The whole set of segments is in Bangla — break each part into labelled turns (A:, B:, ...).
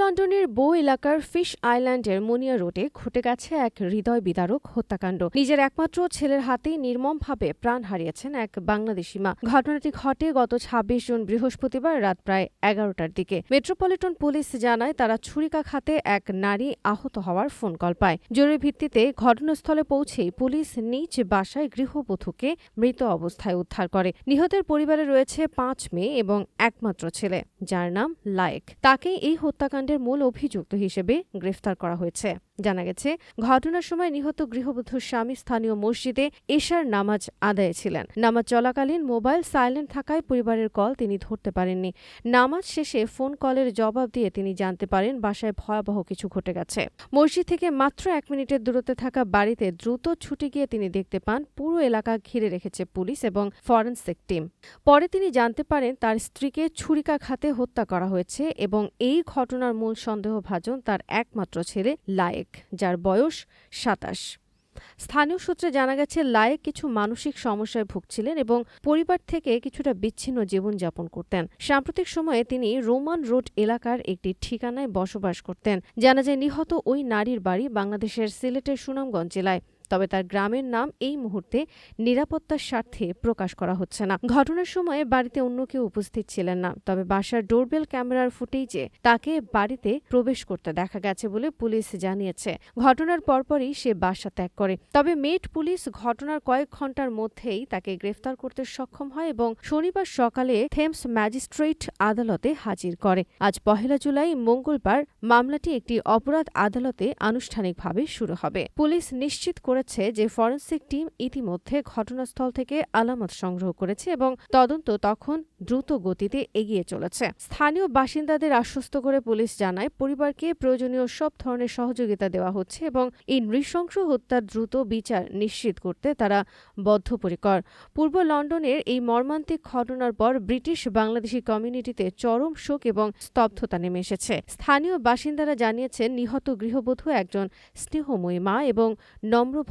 A: লন্ডনের বো এলাকার ফিশ আইল্যান্ডের মুনিয়া রোডে ঘটে গেছে এক হৃদয় বিদারক হত্যাকাণ্ড। নিজের একমাত্র ছেলের হাতেই নির্মমভাবে প্রাণ হারিয়েছেন এক বাংলাদেশি মা। ঘটনাটি ঘটে গত ছাব্বিশ জুন বৃহস্পতিবার রাত প্রায় এগারোটার দিকে। মেট্রোপলিটন পুলিশ জানায় তারা ছুরিকাঘাতে এক নারী আহত হওয়ার ফোন কল পায়। জরুরি ভিত্তিতে ঘটনাস্থলে পৌঁছেই পুলিশ নিজ বাসায় গৃহবধূকে মৃত অবস্থায় উদ্ধার করে। নিহতের পরিবারে রয়েছে পাঁচ মেয়ে এবং একমাত্র ছেলে, যার নাম লায়েক। তাকে এই হত্যাকাণ্ডের মূল অভিযুক্ত হিসেবে গ্রেফতার করা হয়েছে। জানা গেছে, ঘটনার সময় নিহত গৃহবধূর স্বামী স্থানীয় মসজিদে এশার নামাজ আদায়ে ছিলেন। নামাজ চলাকালীন মোবাইল সাইলেন্ট থাকায় পরিবারের কল তিনি ধরতে পারেননি। নামাজ শেষে ফোন কলের জবাব দিয়ে তিনি জানতে পারেন, বাসায় ভয়াবহ কিছু ঘটে গেছে। মসজিদ থেকে মাত্র এক মিনিটের দূরত্বে থাকা বাড়িতে দ্রুত ছুটে গিয়ে তিনি দেখতে পান, পুরো এলাকা ঘিরে রেখেছে পুলিশ এবং ফরেনসিক টিম। পরে তিনি জানতে পারেন, তার স্ত্রীকে ছুরিকাঘাতে হত্যা করা হয়েছে এবং এই ঘটনার মূল সন্দেহভাজন তার একমাত্র ছেলে লায়েক। যার বয়স সাতাশ। স্থানীয় সূত্রে জানা গেছে, লায়েক কিছু মানসিক সমস্যায় ভুগছিলেন এবং পরিবার থেকে কিছুটা বিচ্ছিন্ন জীবনযাপন করতেন। সাম্প্রতিক সময়ে তিনি রোমান রোড এলাকার একটি ঠিকানায় বসবাস করতেন। জানা যায়, নিহত ওই নারীর বাড়ি বাংলাদেশের সিলেটের সুনামগঞ্জ জেলায়। তবে তার গ্রামের নাম এই মুহূর্তে নিরাপত্তার স্বার্থে প্রকাশ করা হচ্ছে না। ঘটনার সময় বাড়িতে অন্য কেউ উপস্থিত ছিলেন না, তবে বাসার ডোরবেল ক্যামেরার ফুটেজে তাকে বাড়িতে প্রবেশ করতে দেখা গেছে বলে পুলিশ জানিয়েছে। ঘটনার পরপরই সে বাসা ত্যাগ করে। তবে মেট পুলিশ ঘটনার কয়েক ঘণ্টার মধ্যেই তাকে গ্রেফতার করতে সক্ষম হয় এবং শনিবার সকালে থেমস ম্যাজিস্ট্রেট আদালতে হাজির করে। আজ পহেলা জুলাই, মঙ্গলবার মামলাটি একটি অপরাধ আদালতে আনুষ্ঠানিকভাবে শুরু হবে। পুলিশ নিশ্চিত করেছে যে ফরেনসিক টিম ইতিমধ্যে ঘটনাস্থল থেকে আলামত সংগ্রহ করেছে এবং তদন্ত তখন দ্রুত গতিতে এগিয়ে চলেছে। স্থানীয় বাসিন্দাদের আশ্বস্ত করে পুলিশ জানায়, পরিবারকে প্রয়োজনীয় সব ধরনের সহযোগিতা দেওয়া হচ্ছে এবং এই নৃশংস হত্যার দ্রুত বিচার নিশ্চিত করতে তারা বদ্ধপরিকর। পূর্ব লন্ডনের এই মর্মান্তিক ঘটনার পর ব্রিটিশ বাংলাদেশি কমিউনিটিতে চরম শোক এবং স্তব্ধতা নেমে এসেছে। স্থানীয় বাসিন্দারা জানিয়েছেন, নিহত গৃহবধূ একজন স্নেহময়ী মা এবং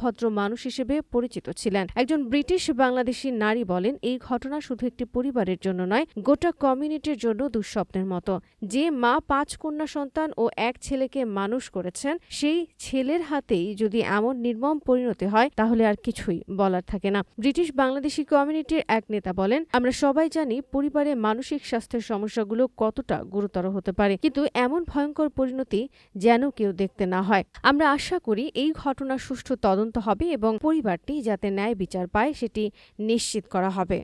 A: নম্রভদ্র মানুষ হিসেবে পরিচিত ছিলেন। একজন ব্রিটিশ বাংলাদেশি নারী বলেন, এই ঘটনা শুধু একটি পরিবারের জন্য নয়, গোটা কমিউনিটির জন্য দুঃস্বপ্নের মতো। যে মা পাঁচ কন্যা সন্তান ও এক ছেলেকে মানুষ করেছেন, সেই ছেলের হাতেই যদি এমন নির্মম পরিণতি হয়, তাহলে আর কিছুই বলার থাকে না। ব্রিটিশ বাংলাদেশি কমিউনিটির এক নেতা বলেন, আমরা সবাই জানি পরিবারে মানসিক স্বাস্থ্যের সমস্যাগুলো কতটা গুরুতর হতে পারে, কিন্তু এমন ভয়ঙ্কর পরিণতি যেন কেউ দেখতে না হয়। আমরা আশা করি এই ঘটনা সুষ্ঠু তদন্ত হবে এবং পরিবারটি যাতে ন্যায় বিচার পায় সেটি নিশ্চিত করা হবে।